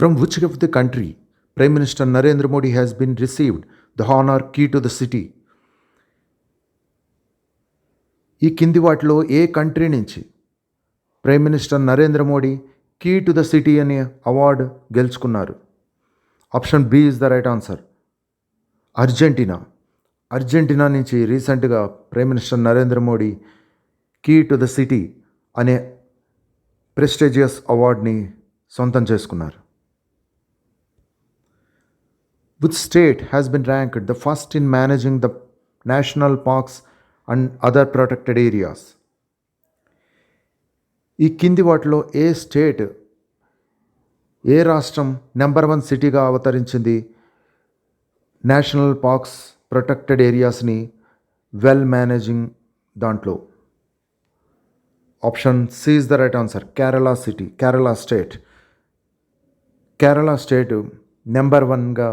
From which of the country Prime Minister Narendra Modi has been received the honor key to the city? ఈ కింది వాటిలో ఏ country నుంచి prime minister Narendra Modi key to the city అనే award గెలుచుకున్నారు? Option B is the right answer Argentina Argentina నుంచి రీసెంట్గా prime minister Narendra Modi key to the city అనే ప్రెస్టేజియస్ అవార్డ్ని సొంతం చేసుకున్నారు. Which state has been ranked the first in managing the national parks and other protected areas. ఈ కింది వాటిలో ఏ state ఏ రాష్ట్రం నెంబర్ వన్ సిటీగా అవతరించింది? నేషనల్ పార్క్స్ ప్రొటెక్టెడ్ ఏరియాస్ని వెల్ మేనేజింగ్ దాంట్లో. Option C is the right answer Kerala city Kerala state Kerala state number వన్గా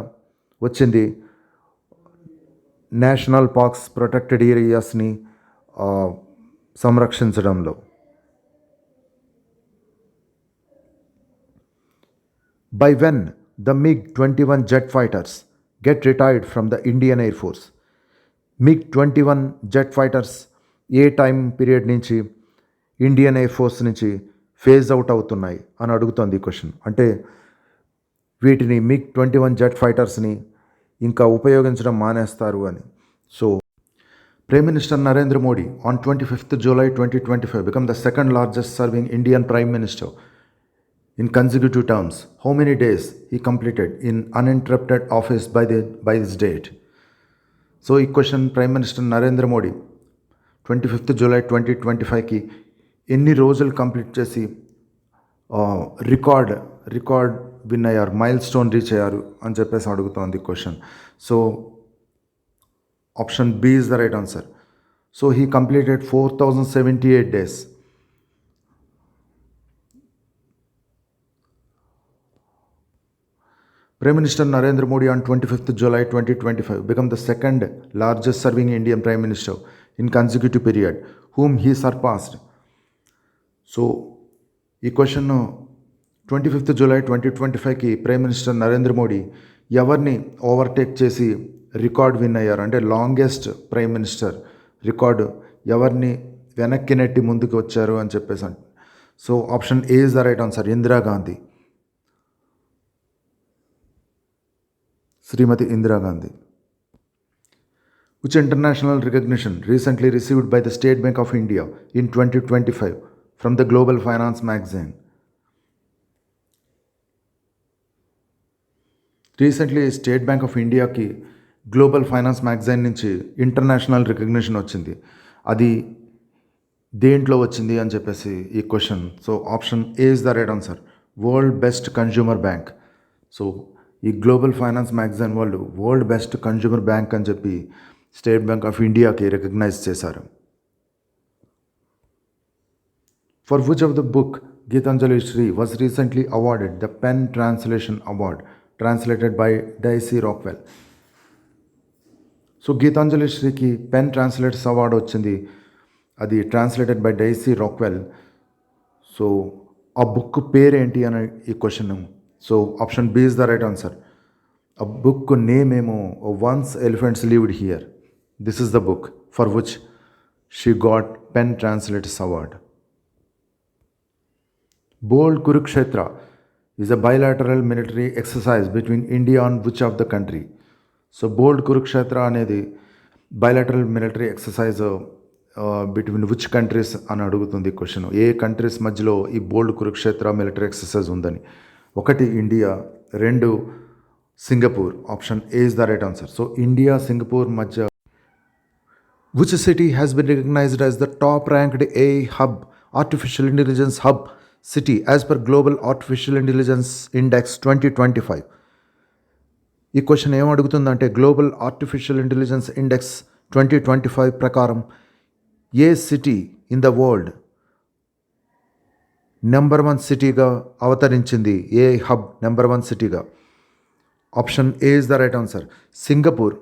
వచ్చింది. నేషనల్ పార్క్స్ ప్రొటెక్టెడ్ ఏరియాస్ని సంరక్షించడంలో. By when the MiG twenty one jet fighters get retired from the Indian air force MiG twenty one jet fighters a time period నుంచి Indian air force నుంచి phase out అవుతున్నాయి అని అడుగుతోంది question. అంటే వీటిని MiG twenty one jet ఫైటర్స్ని ఇంకా ఉపయోగించడం మానేస్తారు అని. So prime minister Narendra Modi on twenty fifth July twenty twenty five become the second largest serving Indian prime minister in consecutive terms how many days he completed in uninterrupted office by the by this date so ఈ question prime minister Narendra Modi twenty fifth July twenty twenty ఫైవ్కి ఎన్ని రోజులు complete చేసి record record win అయ్యారు milestone reach అయ్యారు అని చెప్పేసి అడుగుతోంది question so option B is the right answer so he completed four thousand seventy eight days Prime Minister Narendra Modi on 25th July 2025 became the second largest serving Indian Prime Minister in consecutive period, whom he surpassed. so ఈ question twenty fifth July twenty twenty ఫైవ్కి prime minister Narendra Modi ఎవరిని overtake చేసి record win అయ్యారు? అంటే longest prime minister record ఎవరిని వెనక్కి నెట్టి ముందుకు వచ్చారు అని చెప్పేసి అంట. So option A is the right answer? Indira Gandhi Shrimati Indira Gandhi which international recognition recently received by the State Bank of India in 2025 from the Global Finance magazine. Recently state bank of ఇండియాకి global finance magazine నుంచి international recognition వచ్చింది. అది దేంట్లో వచ్చింది అని చెప్పేసి ఈ question. So option A is the right answer? World best consumer bank. So ఈ గ్లోబల్ ఫైనాన్స్ మ్యాగజైన్ వాళ్ళు వరల్డ్ బెస్ట్ కన్జ్యూమర్ బ్యాంక్ అని చెప్పి స్టేట్ బ్యాంక్ ఆఫ్ ఇండియాకి రికగ్నైజ్ చేశారు. For which of the book Geetanjali Shree was recently awarded the pen translation award. Translated by Daisy Rockwell. So Geetanjali శ్రీకి pen translators award వచ్చింది. అది translated by Daisy Rockwell so ఆ book పేరేంటి అని ఈ question so option B is the right answer ఆ book name ఏమో once elephants lived here this is the book for which she got pen translators award bold Kurukshetra is a bilateral military exercise between India and which of the country? So bold Kurukshetra అనేది bilateral military exercise between which countries అని అడుగుతుంది question ఏ countries మధ్యలో ఈ bold Kurukshetra military exercise ఉందని ఒకటి India రెండు Singapore option A is the right answer so India Singapore మధ్య which city has been recognised as the top ranked A hub artificial intelligence hub city as per Global Artificial Intelligence Index 2025? ఈ question ఏం అడుగుతుందంటే global artificial intelligence index twenty twenty five ప్రకారం ఏ city in the world number one సిటీగా అవతరించింది? ఏ hub number one సిటీగా option A is the right answer Singapore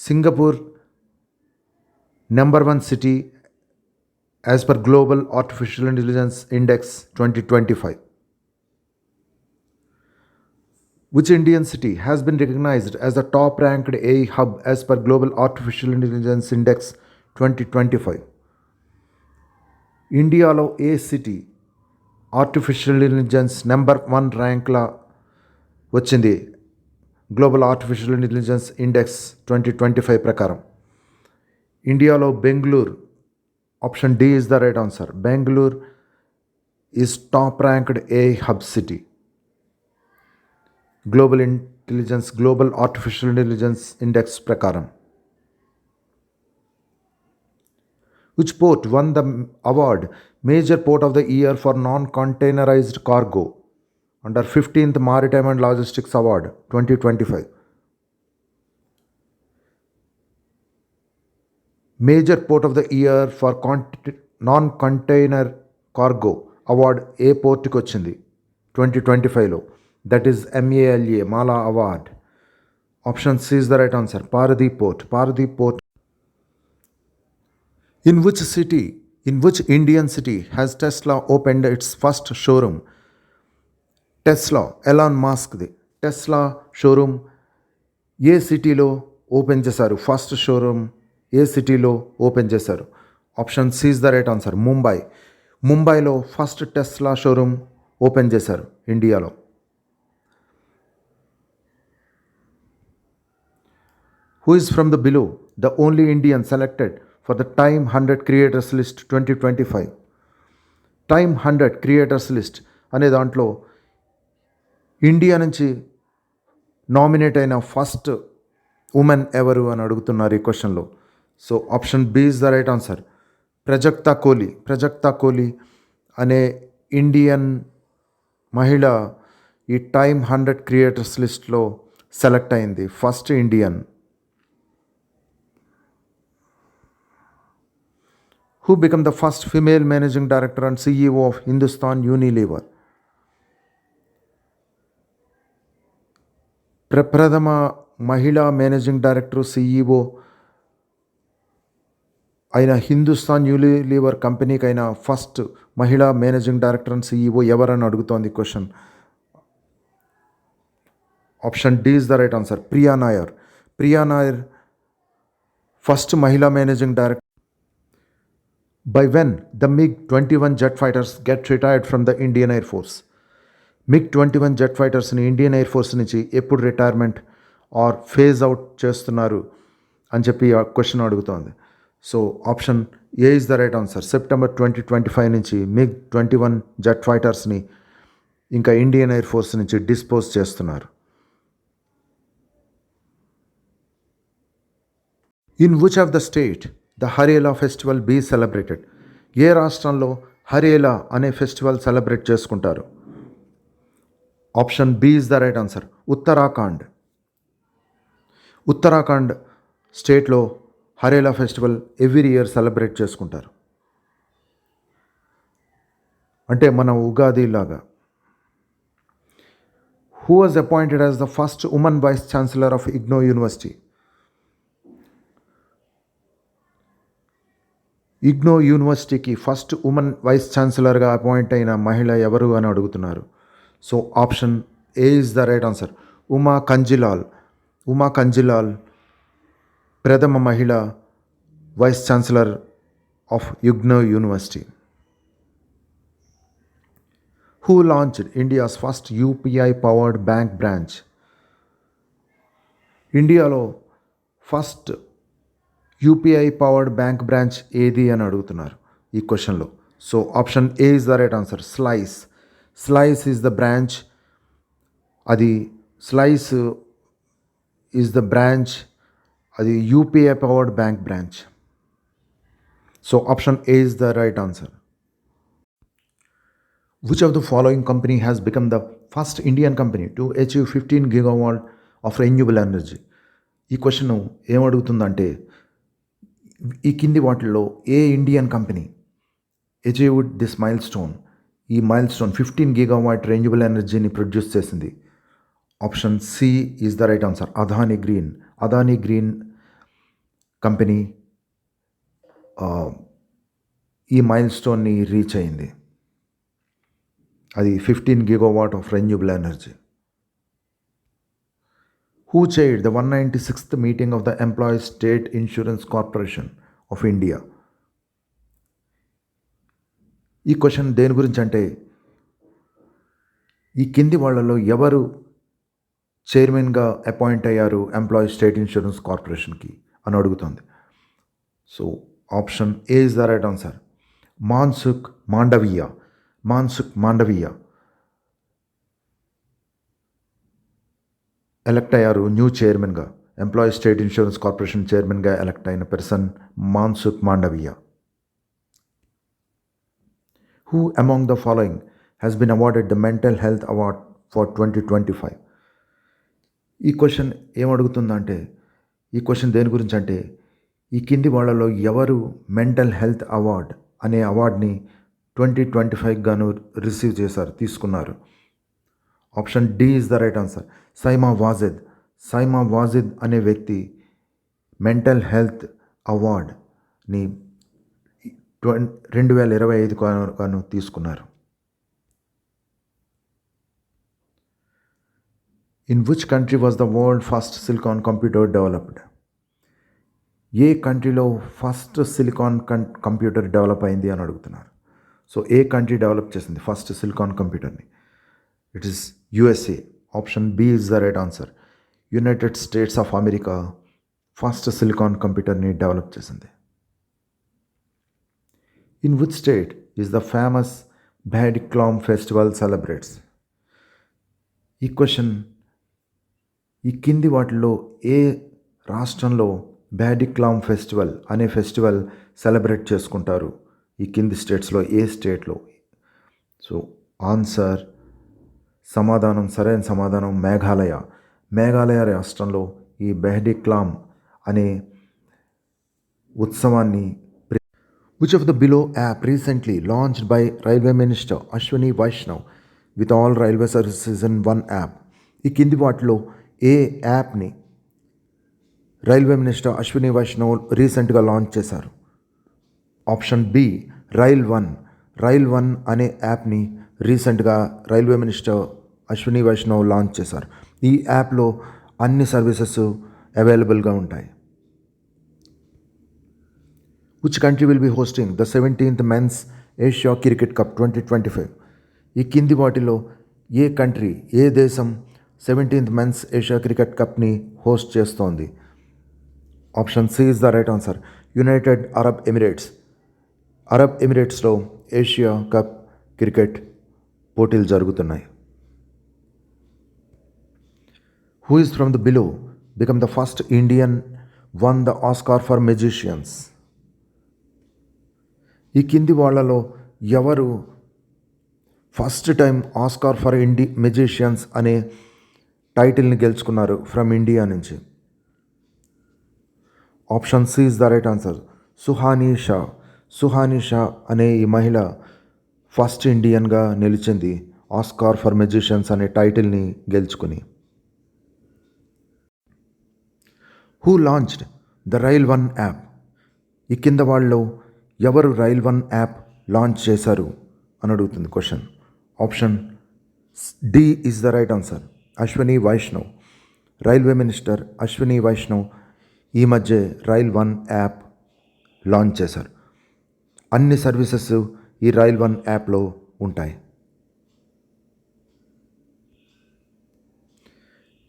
Singapore number one city as per global artificial intelligence index twenty twenty five Which Indian city has been recognized as the top ranked AI hub as per Global Artificial Intelligence Index 2025? ఇండియాలో ఏ city artificial intelligence number one ర్యాంక్లా వచ్చింది global artificial intelligence index twenty twenty five ప్రకారం ఇండియాలో Bengaluru Option D is the right answer. Bangalore is top ranked A hub city. Global intelligence, global artificial intelligence index prakaram. Which port won the award Major Port of the Year for Non Containerized Cargo under 15th Maritime and Logistics Award 2025? Major port of the year for కాంట non container cargo award ఏ పోర్ట్కి వచ్చింది? Twenty twenty ఫైవ్లో that is ఎంఏఎల్ఏ Mala award option C's the right answer Paradip port Paradip port in which city in which Indian city has Tesla open its first showroom Tesla Elon మాస్క్ది Tesla showroom ఏ సిటీలో open చేశారు? First showroom ఏ సిటీలో open చేశారు? Option C is the right answer Mumbai. ముంబైలో first Tesla showroom open చేశారు ఇండియాలో. Who is from the below? The only Indian selected for the Time hundred creators list twenty twenty five. Time hundred creators list అనే దాంట్లో India నుంచి nominate అయిన first women ఎవరు అని అడుగుతున్నారు ఈ క్వశ్చన్లో. So option B is the right answer. Prajakta Koli Prajakta Koli అనే ఇండియన్ మహిళ ఈ టైమ్ హండ్రెడ్ క్రియేటర్స్ లిస్ట్లో సెలెక్ట్ అయింది. First Indian. Who become the first female managing director and CEO of Hindustan Unilever. ప్రప్రథమ మహిళా మేనేజింగ్ డైరెక్టర్ సిఈఓ అయిన హిందుస్థాన్ లీవర్ కంపెనీకి అయిన first మహిళా మేనేజింగ్ డైరెక్టర్ అండ్ సిఈఓ ఎవరని అడుగుతోంది question. Option D is the right answer. Priya Nair. Priya Nair first మహిళా managing director. By when the MiG twenty one jet fighters get retired from the Indian air force? MiG twenty one jet ఫైటర్స్ని Indian air force నుంచి ఎప్పుడు retirement or phase out చేస్తున్నారు అని చెప్పి ఆ question అడుగుతోంది. So option A is the right answer September twenty twenty five నుంచి MiG twenty one jet ఫైటర్స్ని ఇంకా ఇండియన్ ఎయిర్ ఫోర్స్ నుంచి డిస్పోజ్ చేస్తున్నారు. In which of the state the Harela festival be celebrated ఏ రాష్ట్రంలో హరేలా అనే ఫెస్టివల్ సెలబ్రేట్ చేసుకుంటారు? Option B is the right answer Uttarakhand Uttarakhand స్టేట్లో Harela festival every year celebrate చేసుకుంటారు. అంటే మన ఉగాది లాగా who was appointed as the first women vice chancellor of IGNOU university IGNOU యూనివర్సిటీకి first women vice ఛాన్సలర్గా appoint అయిన మహిళ ఎవరు అని అడుగుతున్నారు. So option A is the right answer Uma Kanjilal. Uma Kanjilal ప్రథమ మహిళ vice chancellor of IGNOU university. Who launched India's first UPI powered bank branch. ఇండియాలో first UPI powered bank branch ఏది అని అడుగుతున్నారు ఈ క్వశ్చన్లో. So option A is the right answer Slice. Slice is the branch. అది Slice is the branch అది UPI powered bank branch so option A is the right answer Which of the following company has become the first Indian company to achieve 15 gigawatt of renewable energy? ఈ question ఏమడుగుతుందంటే ఈ కింది వాటిల్లో ఏ Indian company achieved this milestone ఈ milestone fifteen gigawatt renewable ఎనర్జీని produce చేసింది. Option C is the right answer Adani Green Adani Green company ఈ మైల్ స్టోన్ని రీచ్ అయింది. అది fifteen gigawatt of renewable energy. Who chaired the one ninety sixth meeting of the employee state insurance corporation of India. ఈ question దేని గురించి అంటే ఈ కింది వాళ్ళలో ఎవరు చైర్మన్గా అపాయింట్ అయ్యారు ఎంప్లాయీ స్టేట్ ఇన్సూరెన్స్ కార్పొరేషన్కి? అని అడుగుతోంది. So option A is the right answer Mansukh Mandaviya Mansukh Mandaviya. Elect అయ్యారు న్యూ చైర్మన్గా ఎంప్లాయీ స్టేట్ ఇన్సూరెన్స్ కార్పొరేషన్ చైర్మన్గా ఎలక్ట్ అయిన person Mansukh Mandaviya. Who among the following has been awarded the mental health award for twenty twenty five ఈ question ఏమడుగుతుందంటే ఈ question దేని గురించి అంటే ఈ కింది వాళ్ళలో ఎవరు మెంటల్ హెల్త్ అవార్డ్ అనే అవార్డ్ని ట్వంటీ ట్వంటీ ఫైవ్ గాను రిసీవ్ చేశారు తీసుకున్నారు? Option D is the right answer. Saima Wajid. Saima Wajid అనే వ్యక్తి మెంటల్ హెల్త్ అవార్డ్ని ట్వం రెండు వేల ఇరవై ఐదు గాను తీసుకున్నారు. In which country was the world first silicon computer developed ఏ కంట్రీలో ఫస్ట్ సిలికాన్ కం కంప్యూటర్ డెవలప్ అయింది అని అడుగుతున్నారు. సో ఏ కంట్రీ డెవలప్ చేసింది first silicon కంప్యూటర్ని it is USA option B is the right answer United States of America first silicon కంప్యూటర్ని develop చేసింది. In which state is the famous Behdienkhlam festival celebrates ఈ question ఈ కింది వాటిలో ఏ రాష్ట్రంలో బ్యాడిక్లామ్ festival అనే festival celebrate చేసుకుంటారు? ఈ కింది స్టేట్స్లో ఏ స్టేట్లో? సో ఆన్సర్ సమాధానం సరైన సమాధానం మేఘాలయ. మేఘాలయ రాష్ట్రంలో ఈ బెహడిక్లామ్ అనే ఉత్సవాన్ని which of the below app recently launched by railway minister Ashwini Vaishnaw with all railway services in one app ఈ కింది వాటిలో ఏ యాప్ని రైల్వే మినిస్టర్ అశ్విని వైష్ణవ్ రీసెంట్గా లాంచ్ చేశారు. Option B Rail One. Rail One అనే యాప్ని రీసెంట్గా railway minister Ashwini Vaishnaw launch చేశారు. ఈ యాప్లో అన్ని సర్వీసెస్ అవైలబుల్గా ఉంటాయి. Which country will be hosting the seventeenth men's Asia cricket cup twenty twenty five ఈ కింది వాటిలో ఏ కంట్రీ ఏ దేశం సెవెంటీన్త్ మెన్స్ ఏషియా క్రికెట్ కప్ని హోస్ట్ చేస్తోంది. Option C is the right answer. United Arab Emirates. Arab ఎమిరేట్స్లో Asia cup cricket పోటీలు జరుగుతున్నాయి. Who is from the below become the first Indian won the Oscar for magicians. ఈ కింది వాళ్ళలో ఎవరు first time Oscar for ఇండి magicians అనే టైటిల్ని గెలుచుకున్నారు ఫ్రమ్ ఇండియా నుంచి. Option C is the right answer. Suhani Shah. Suhani Shah అనే ఈ మహిళ ఫస్ట్ ఇండియన్గా నిలిచింది ఆస్కార్ ఫర్ మెజిషియన్స్ అనే టైటిల్ని గెలుచుకుని. Who launched the Rail One app? ఈ కింద వాళ్ళు ఎవరు రైల్ వన్ యాప్ లాంచ్ చేశారు అని అడుగుతుంది question. Option D is the right answer. Ashwini Vaishnaw. Railway minister Ashwini Vaishnaw ఈ మధ్య రైల్ వన్ యాప్ లాంచ్ చేశారు. అన్ని సర్వీసెస్ ఈ రైల్ వన్ యాప్లో ఉంటాయి.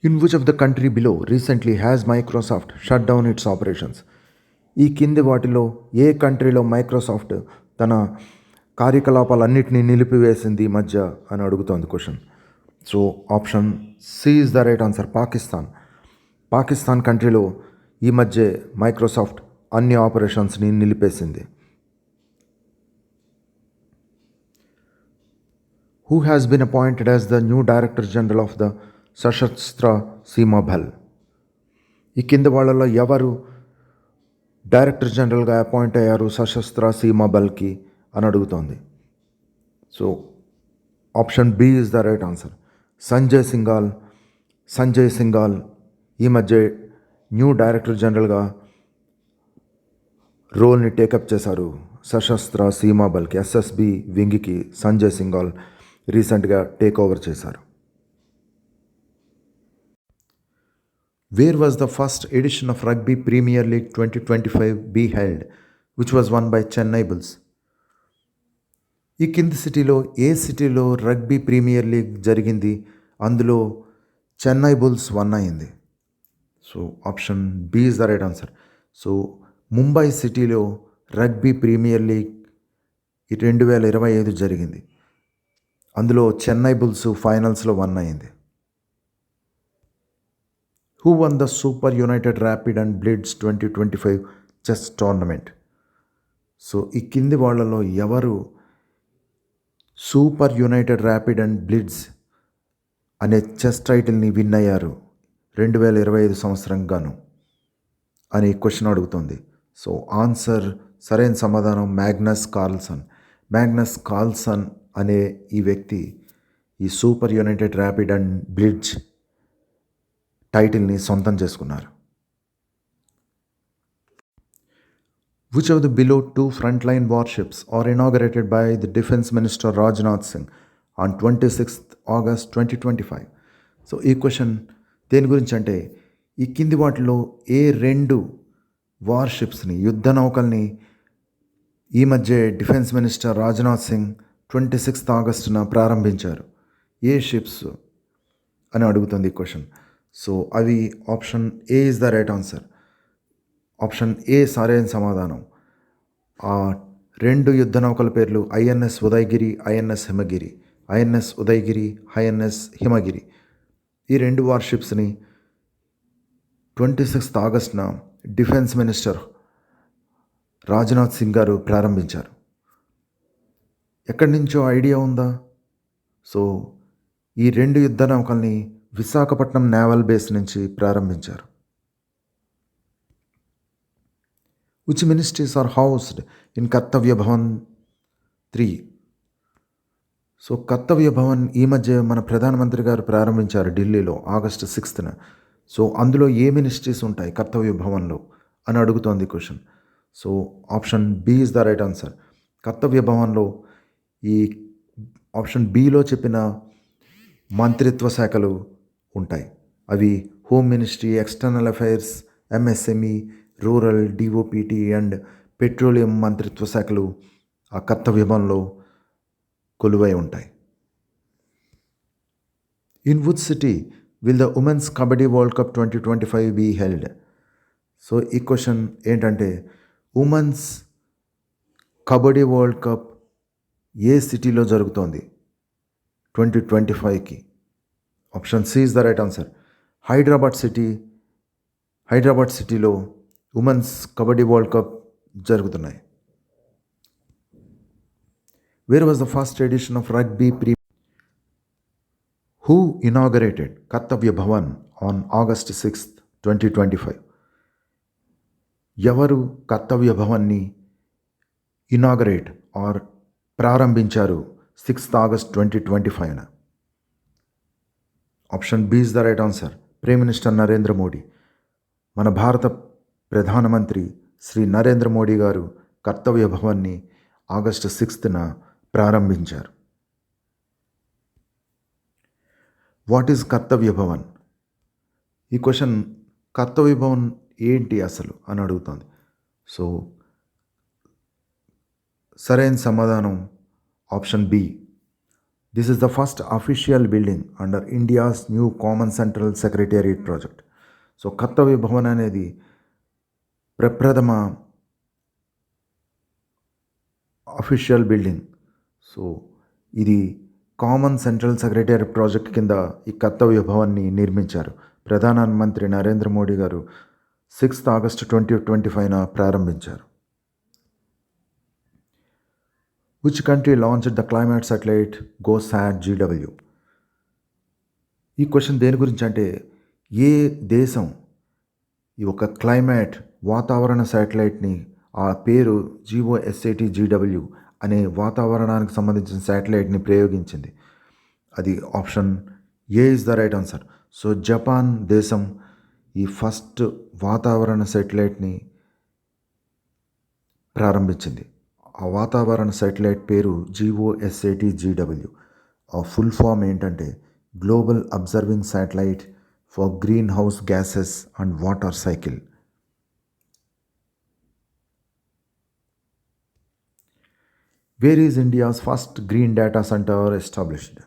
In which of the country below recently has Microsoft shut down its operations. ఈ కింది వాటిలో ఏ కంట్రీలో మైక్రోసాఫ్ట్ తన కార్యకలాపాలన్నింటినీ నిలిపివేసింది ఈ మధ్య అని అడుగుతోంది question. So option C is the right answer Pakistan. Pakistan కంట్రీలో ఈ మధ్య మైక్రోసాఫ్ట్ అన్ని ఆపరేషన్స్ని నిలిపేసింది. Who has been appointed as the new director general of the Sashastra Seema Bal ఈ కింద వాళ్ళలో ఎవరు డైరెక్టర్ జనరల్గా అపాయింట్ అయ్యారు సశస్త్ర సీమా బల్కి అని అడుగుతోంది. So option B is the right answer Sanjay Singhal Sanjay Singhal ఈ మధ్య న్యూ డైరెక్టర్ జనరల్గా రోల్ని టేకప్ చేశారు. సశస్త్ర సీమా బల్కి ఎస్ఎస్బి వింగికి సంజయ్ సింగాల్ రీసెంట్గా టేక్ ఓవర్ చేశారు. Where was the first edition of rugby premier league twenty twenty five be held which was won by Chennai Bulls ఈ కింది సిటీలో ఏ సిటీలో రగ్బీ ప్రీమియర్ లీగ్ జరిగింది? అందులో చెన్నై బుల్స్ వన్ అయింది. So option B is the right answer. So Mumbai సిటీలో rugby premier league ఈ రెండు వేల ఇరవై ఐదు జరిగింది. అందులో చెన్నై బుల్స్ ఫైనల్స్లో వన్ అయింది. Who won the super united rapid and blitz twenty twenty five chess tournament so ఈ కింది వాళ్ళలో ఎవరు super united rapid and blitz అనే చెస్ టైటిల్ని విన్ అయ్యారు రెండు వేల ఇరవై ఐదు సంవత్సరం గాను అని క్వశ్చన్ అడుగుతుంది. సో ఆన్సర్ సరైన సమాధానం మ్యాగ్నస్ కార్ల్సన్. మ్యాగ్నస్ కార్ల్సన్ అనే ఈ వ్యక్తి ఈ Super United Rapid and Blitz టైటిల్ని సొంతం చేసుకున్నారు. Which of the below two frontline warships are inaugurated by the Defense Minister Rajnath Singh on 26th August 2025? So ఈ క్వశ్చన్ దేని గురించి అంటే ఈ కింది వాటిలో ఏ రెండు వార్షిప్స్ని యుద్ధ నౌకల్ని ఈ మధ్య defence minister Rajnath Singh twenty sixth ఆగస్టున ప్రారంభించారు? ఏ షిప్స్ అని అడుగుతుంది ఈ క్వశ్చన్ సో అవి option A is the right answer option A సరైన సమాధానం? ఆ రెండు యుద్ధ నౌకల పేర్లు INS Udaygiri INS Himgiri. INS Udaygiri INS Himgiri. ఈ రెండు వార్షిప్స్ని ట్వంటీ సిక్స్త్ ఆగస్టున డిఫెన్స్ మినిస్టర్ రాజ్నాథ్ సింగ్ గారు ప్రారంభించారు. ఎక్కడి నుంచో ఐడియా ఉందా? సో ఈ రెండు యుద్ధ నౌకల్ని విశాఖపట్నం నేవల్ బేస్ నుంచి ప్రారంభించారు. Which ministries are housed in Kartavya Bhavan three so Kartavya Bhavan ఈ మధ్య మన ప్రధానమంత్రి గారు ప్రారంభించారు ఢిల్లీలో ఆగస్టు సిక్స్త్న సో అందులో ఏ మినిస్ట్రీస్ ఉంటాయి కర్తవ్య భవన్లో అని అడుగుతోంది question so option B is the right answer Kartavya భవన్లో ఈ ఆప్షన్ బిలో చెప్పిన మంత్రిత్వ శాఖలు ఉంటాయి. అవి home ministry external affairs MSME rural DoPT and petroleum మంత్రిత్వ శాఖలు ఆ కర్తవ్యంలో కొలువై ఉంటాయి. In would city will the women's kabaddi world cup twenty twenty five be held so ఈ క్వశ్చన్ ఏంటంటే ఉమెన్స్ కబడ్డీ వరల్డ్ కప్ ఏ సిటీలో జరుగుతోంది? ట్వంటీ ట్వంటీ ఫైవ్కి option C is the right answer Hyderabad city Hyderabad సిటీలో ఉమెన్స్ కబడ్డీ వరల్డ్ కప్ జరుగుతున్నాయి. Where was the first edition of rugby pre who inaugurated Kartavya Bhavan on August sixth twenty twenty five ఎవరు కర్తవ్య భవన్ని inaugurate or ప్రారంభించారు sixth August twenty twenty ఫైవ్న option B is the right answer prime minister Narendra Modi మన భారత ప్రధానమంత్రి శ్రీ నరేంద్ర మోడీ గారు కర్తవ్య భవన్ని August సిక్స్త్న ప్రారంభించారు. What is Kartavya Bhavan? ఈ క్వశ్చన్ కర్తవ్య భవన్ ఏంటి అసలు అని అడుగుతుంది. సో సరైన సమాధానం option B. This is the first official building under India's new common central secretariat project so Kartavya Bhavan అనేది ప్రప్రథమ అఫీషియల్ బిల్డింగ్ సో ఇది కామన్ సెంట్రల్ సెక్రటరీ ప్రాజెక్ట్ కింద ఈ కర్తవ్య భవన్ని నిర్మించారు. ప్రధానమంత్రి Narendra Modi garu sixth August twenty twenty ఫైవ్న ప్రారంభించారు. Which country launch the climate satellite GOSAT GW ఈ క్వశ్చన్ దేని గురించి అంటే ఏ దేశం ఈ ఒక క్లైమేట్ వాతావరణ శాటిలైట్ని ఆ పేరు జిఓఎస్ఏటి జీడబ్ల్యూ అనే వాతావరణానికి సంబంధించిన శాటిలైట్ని ప్రయోగించింది. అది option A is the right answer. So Japan దేశం ఈ ఫస్ట్ వాతావరణ శాటిలైట్ని ప్రారంభించింది. ఆ వాతావరణ శాటిలైట్ పేరు జిఓఎస్ఏటి జీడబ్ల్యూ ఆ ఫుల్ ఫామ్ ఏంటంటే global observing satellite greenhouse gases and water cycle. Where is India's first green data centre established?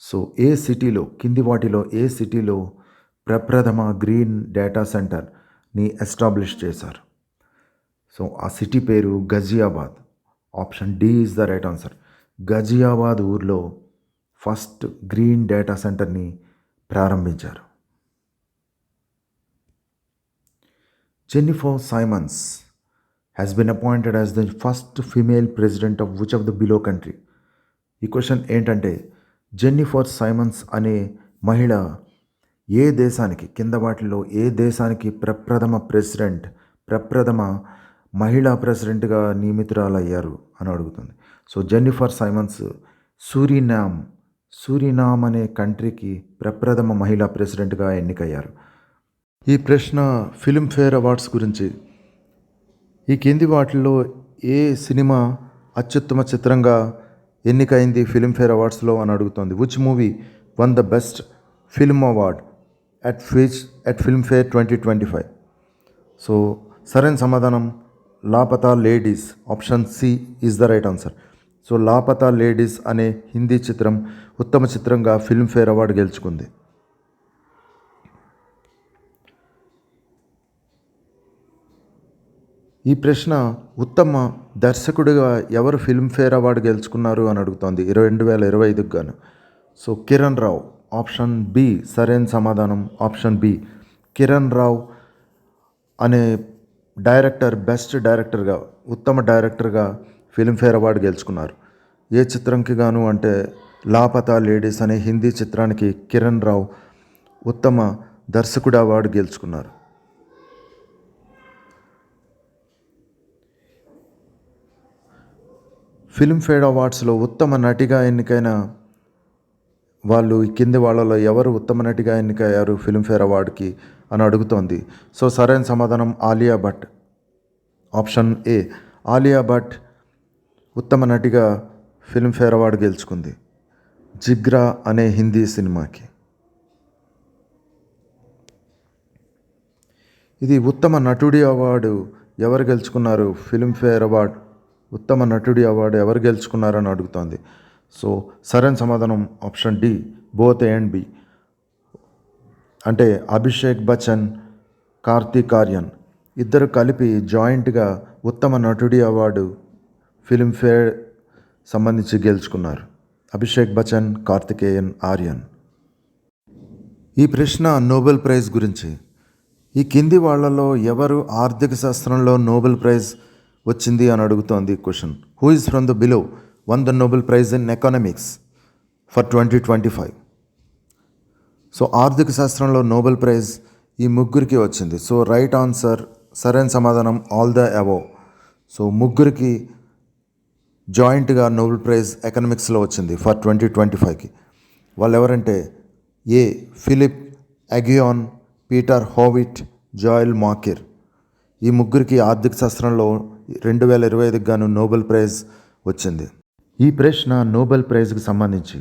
So ఏ సిటీలో కింది వాటిలో ఏ సిటీలో ప్రప్రథమ గ్రీన్ డేటా సెంటర్ని ఎస్టాబ్లిష్ చేశారు? సో ఆ సిటీ పేరు Ghaziabad option D is the right answer. Ghaziabad ఊర్లో ఫస్ట్ గ్రీన్ డేటా సెంటర్ని ప్రారంభించారు. Jennifer Simons has been appointed as the first female president of which of the below country ఈ question ఏంటంటే Jennifer Simons అనే మహిళ ఏ దేశానికి కింద వాటిలో ఏ దేశానికి ప్రప్రథమ ప్రెసిడెంట్ ప్రప్రథమ మహిళా ప్రెసిడెంట్గా నియమితురాలయ్యారు అని అడుగుతుంది. So Jennifer Simons Suriname Suriname అనే కంట్రీకి ప్రప్రథమ మహిళా ప్రెసిడెంట్గా ఎన్నికయ్యారు. ఈ ప్రశ్న ఫిల్మ్ఫేర్ అవార్డ్స్ గురించి ఈ కింది వాటిల్లో ఏ సినిమా అత్యుత్తమ చిత్రంగా ఎన్నికైంది ఫిలింఫేర్ అవార్డ్స్లో అని అడుగుతోంది. Which movie won the best film award at ఫీచ్ at Filmfare twenty twenty five so సరైన సమాధానం Laapataa Ladies option C is the right answer so Laapataa Ladies అనే హిందీ చిత్రం ఉత్తమ చిత్రంగా ఫిల్మ్ఫేర్ అవార్డు గెలుచుకుంది. ఈ ప్రశ్న ఉత్తమ దర్శకుడిగా ఎవరు ఫిల్మ్ఫేర్ అవార్డు గెలుచుకున్నారు అని అడుగుతోంది. ఇరవై రెండు వేల ఇరవై ఐదుకు గాను. So Kiran Rao option B సరైన సమాధానం. ఆప్షన్ బి కిరణ్ రావు అనే డైరెక్టర్ బెస్ట్ డైరెక్టర్గా ఉత్తమ డైరెక్టర్గా ఫిల్మ్ఫేర్ అవార్డు గెలుచుకున్నారు. ఏ చిత్రంకి గాను అంటే లాపతా లేడీస్ అనే హిందీ చిత్రానికి కిరణ్ రావు ఉత్తమ దర్శకుడు అవార్డు గెలుచుకున్నారు. ఫిల్మ్ఫేర్ అవార్డ్స్లో ఉత్తమ నటిగా ఎన్నికైన వాళ్ళు కింది వాళ్ళలో ఎవరు ఉత్తమ నటిగా ఎన్నికయ్యారు ఫిల్మ్ఫేర్ అవార్డుకి అని అడుగుతోంది. సో సరైన సమాధానం ఆలియా భట్. ఆప్షన్ ఏ ఆలియా భట్ ఉత్తమ నటిగా ఫిల్మ్ఫేర్ అవార్డు గెలుచుకుంది. జిగ్రా అనే హిందీ సినిమాకి. ఇది ఉత్తమ నటుడి అవార్డు ఎవరు గెలుచుకున్నారు? ఫిల్మ్ఫేర్ అవార్డ్ ఉత్తమ నటుడి అవార్డు ఎవరు గెలుచుకున్నారని అడుగుతోంది. సో సరైన సమాధానం option D both A and B. అంటే అభిషేక్ బచ్చన్ కార్తీక్ ఆర్యన్ ఇద్దరు కలిపి జాయింట్గా ఉత్తమ నటుడి అవార్డు ఫిలింఫేర్ సంబంధించి గెలుచుకున్నారు. అభిషేక్ బచ్చన్ కార్తికేయన్ ఆర్యన్. ఈ ప్రశ్న నోబెల్ ప్రైజ్ గురించి. ఈ కింది వాళ్ళలో ఎవరు ఆర్థిక శాస్త్రంలో నోబెల్ ప్రైజ్ వచ్చింది అని అడుగుతోంది question. Who is from the below won the Nobel prize in economics for twenty twenty five so ఆర్థిక శాస్త్రంలో నోబెల్ ప్రైజ్ ఈ ముగ్గురికి వచ్చింది. సో రైట్ ఆన్సర్ సరైన సమాధానం ఆల్ ద అబో సో ముగ్గురికి జాయింట్గా నోబెల్ ప్రైజ్ ఎకనామిక్స్లో వచ్చింది ఫర్ ట్వంటీ ట్వంటీ ఫైవ్కి వాళ్ళు ఎవరంటే ఏ Philippe Aghion Peter Howitt Joel మాకిర్. ఈ ముగ్గురికి ఆర్థిక శాస్త్రంలో రెండు వేల ఇరవై ఐదుకి గాను నోబెల్ ప్రైజ్ వచ్చింది. ఈ ప్రశ్న నోబెల్ ప్రైజ్కి సంబంధించి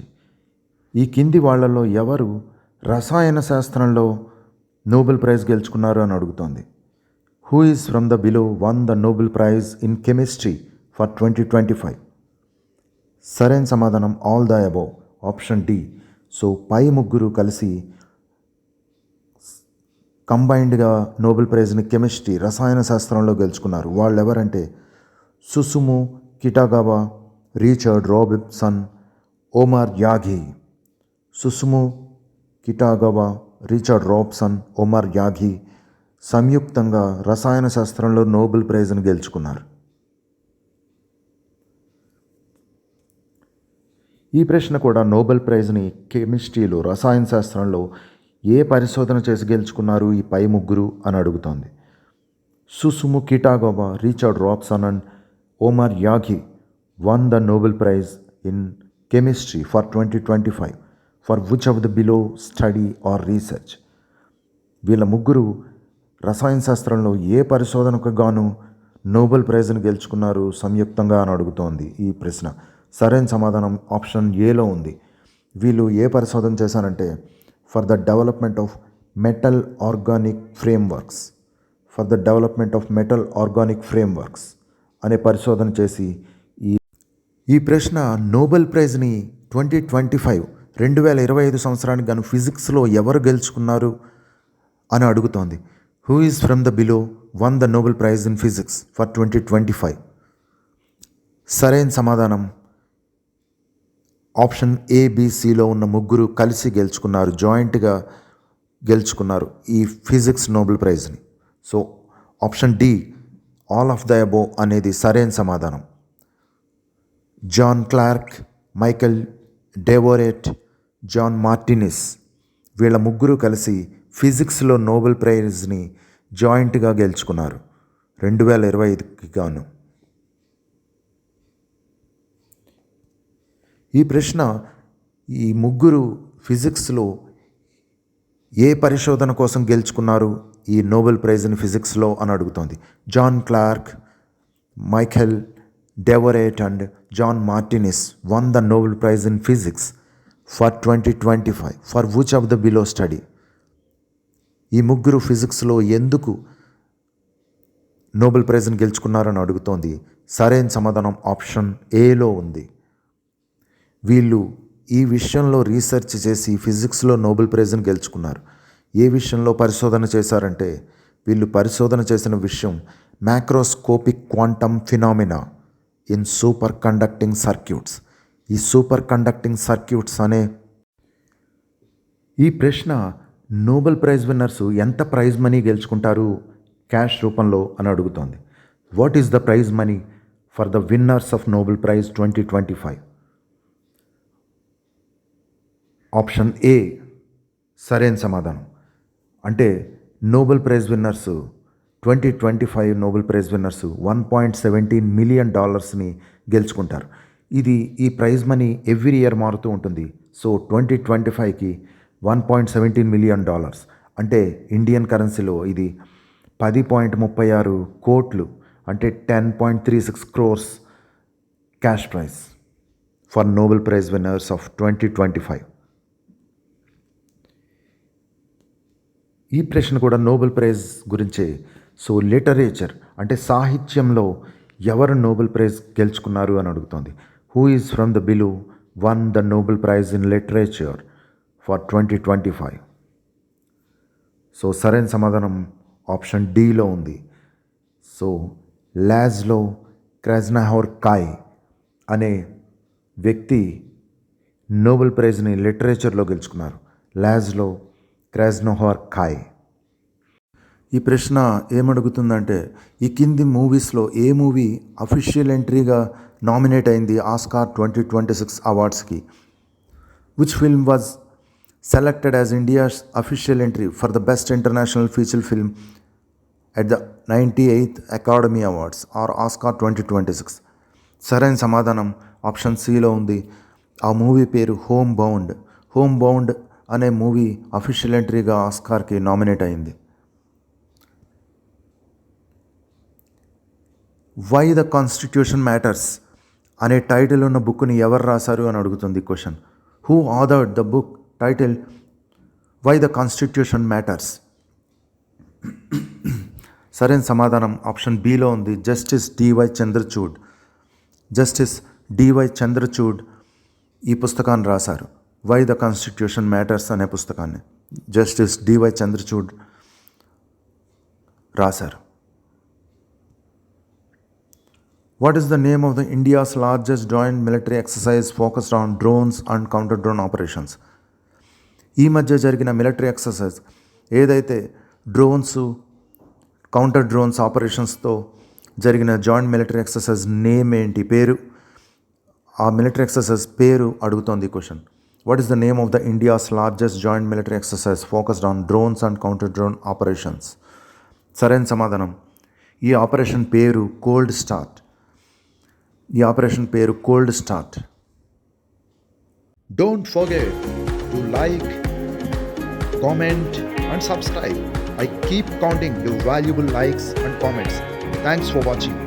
ఈ కింది వాళ్ళలో ఎవరు రసాయన శాస్త్రంలో నోబెల్ ప్రైజ్ గెలుచుకున్నారు అని అడుగుతోంది. Who is from the below won the Nobel prize in chemistry for twenty twenty five సరైన సమాధానం all the above option D so పై ముగ్గురు కలిసి కంబైన్డ్గా నోబెల్ ప్రైజ్ని కెమిస్ట్రీ రసాయన శాస్త్రంలో గెలుచుకున్నారు. వాళ్ళు ఎవరంటే Susumu Kitagawa Richard Robinson Omar Yaghi. Susumu Kitagawa Richard Robson Omar Yaghi సంయుక్తంగా రసాయన శాస్త్రంలో నోబెల్ ప్రైజ్ను గెలుచుకున్నారు. ఈ ప్రశ్న కూడా నోబెల్ ప్రైజ్ని కెమిస్ట్రీలో రసాయన శాస్త్రంలో ఏ పరిశోధన చేసి గెలుచుకున్నారు ఈ పై ముగ్గురు అని అడుగుతోంది. Susumu Kitagawa Richard Robson and Omar Yaghi won the Nobel prize in chemistry for twenty twenty five for which of the below study or research వీళ్ళ ముగ్గురు రసాయన శాస్త్రంలో ఏ పరిశోధనకు గాను నోబెల్ ప్రైజ్ను గెలుచుకున్నారు సంయుక్తంగా అని అడుగుతోంది ఈ ప్రశ్న. సరైన సమాధానం ఆప్షన్ ఏలో ఉంది. వీళ్ళు ఏ పరిశోధన చేశారంటే for the development of metal organic frameworks for the development of metal organic frameworks అనే పరిశోధన చేసి ఈ ఈ ప్రశ్న నోబెల్ ప్రైజ్ని ట్వంటీ ట్వంటీ ఫైవ్ రెండు వేల ఇరవై ఐదు సంవత్సరానికి గాను ఫిజిక్స్లో ఎవరు గెలుచుకున్నారు అని అడుగుతోంది. Who is from the below won the Nobel prize in physics for twenty twenty five సరైన సమాధానం ఆప్షన్ ఏబిసిలో ఉన్న ముగ్గురు కలిసి గెలుచుకున్నారు జాయింట్గా గెలుచుకున్నారు ఈ physics Nobel ప్రైజ్ని. So option D all of the above అనేది సరైన సమాధానం. John Clarke Michel Devoret John Martinis వీళ్ళ ముగ్గురు కలిసి ఫిజిక్స్లో నోబెల్ ప్రైజ్ని జాయింట్గా గెలుచుకున్నారు. రెండు వేల ఇరవై ఐదుకి గాను. ఈ ప్రశ్న ఈ ముగ్గురు ఫిజిక్స్లో ఏ పరిశోధన కోసం గెలుచుకున్నారు? ఈ నోబెల్ ప్రైజ్ ఫిజిక్స్లో అని అడుగుతోంది. John Clarke Michel Devoret and John Martinis won the Nobel prize in physics for twenty twenty five for which of the below study ఈ ముగ్గురు ఫిజిక్స్లో ఎందుకు నోబెల్ ప్రైజ్ని గెలుచుకున్నారని అడుగుతోంది. సరైన సమాధానం ఆప్షన్ ఏలో ఉంది. వీళ్ళు ఈ విషయంలో రీసెర్చ్ చేసి ఫిజిక్స్లో నోబెల్ ప్రైజ్ని గెలుచుకున్నారు. ఏ విషయంలో పరిశోధన చేశారంటే వీళ్ళు పరిశోధన చేసిన విషయం macroscopic quantum phenomena in superconducting circuits. ఈ సూపర్ కండక్టింగ్ సర్క్యూట్స్ అనే ఈ ప్రశ్న నోబెల్ ప్రైజ్ విన్నర్స్ ఎంత ప్రైజ్ మనీ గెలుచుకుంటారు క్యాష్ రూపంలో అని అడుగుతోంది. What is the prize money for the winners of Nobel prize twenty twenty five? Option A సరైన సమాధానం. అంటే Nobel prize winners twenty twenty five Nobel prize winners one point seventeen million డాలర్స్ని గెలుచుకుంటారు. ఇది ఈ ప్రైజ్ మనీ ఎవ్రీ ఇయర్ మారుతూ ఉంటుంది. So twenty twenty ఫైవ్కి one point seventeen million dollars. అంటే ఇండియన్ కరెన్సీలో ఇది పది పాయింట్ ముప్పై ఆరు కోట్లు అంటే ten point three six crores cash prize for Nobel prize winners of twenty twenty five. ఈ ప్రశ్న కూడా నోబెల్ ప్రైజ్ గురించే. సో లిటరేచర్ అంటే సాహిత్యంలో ఎవరు నోబెల్ ప్రైజ్ గెలుచుకున్నారు అని అడుగుతోంది. Who is from the below one the Nobel prize in literature for twenty twenty five so సరైన సమాధానం ఆప్షన్ డీలో ఉంది. సో లాజ్లో క్రాజ్నహోర్ కాయ్ అనే వ్యక్తి నోబెల్ ప్రైజ్ని లిటరేచర్లో గెలుచుకున్నారు. లాజ్లో క్రాజ్నోహార్ కాయ్ ఈ ప్రశ్న ఏమడుగుతుందంటే ఈ కింది మూవీస్లో ఏ మూవీ అఫీషియల్ ఎంట్రీగా నామినేట్ అయింది Oscar twenty twenty six అవార్డ్స్కి? Which film was selected as India's official entry for the best international feature film at the ninety eighth academy awards or Oscar twenty twenty six సరైన సమాధానం option సిలో ఉంది. ఆ movie పేరు Homebound Homebound అనే movie official ఎంట్రీగా ఆస్కార్కి nominate అయింది. వై ద కాన్స్టిట్యూషన్ మ్యాటర్స్ అనే టైటిల్ ఉన్న బుక్ని ఎవరు రాశారు అని అడుగుతుంది question who authored the book title why the constitution matters సరైన సమాధానం ఆప్షన్ బిలో ఉంది. Justice DY Chandrachud justice DY Chandrachud ఈ పుస్తకాన్ని రాశారు. వై ద కాన్స్టిట్యూషన్ మ్యాటర్స్ అనే పుస్తకాన్ని. జస్టిస్ డివై చంద్రచూడ్ రాశారు. What is the name of the India's largest joint military exercise focused on drones and counter drone operations ఈ మధ్య జరిగిన మిలిటరీ ఎక్సర్సైజ్ ఏదైతే డ్రోన్స్ కౌంటర్ డ్రోన్స్ ఆపరేషన్స్తో జరిగిన జాయింట్ మిలిటరీ ఎక్సర్సైజ్ నేమ్ ఏంటి పేరు? ఆ మిలిటరీ ఎక్సర్సైజ్ పేరు అడుగుతోంది question what is the name of the India's largest joint military exercise focused on drones and counter drone operations సరైన సమాధానం ఈ ఆపరేషన్ పేరు కోల్డ్ స్టార్ట్ ఈ ఆపరేషన్ పేరు cold start Don't forget to like, comment, and subscribe. I keep counting your valuable likes and comments. Thanks for watching.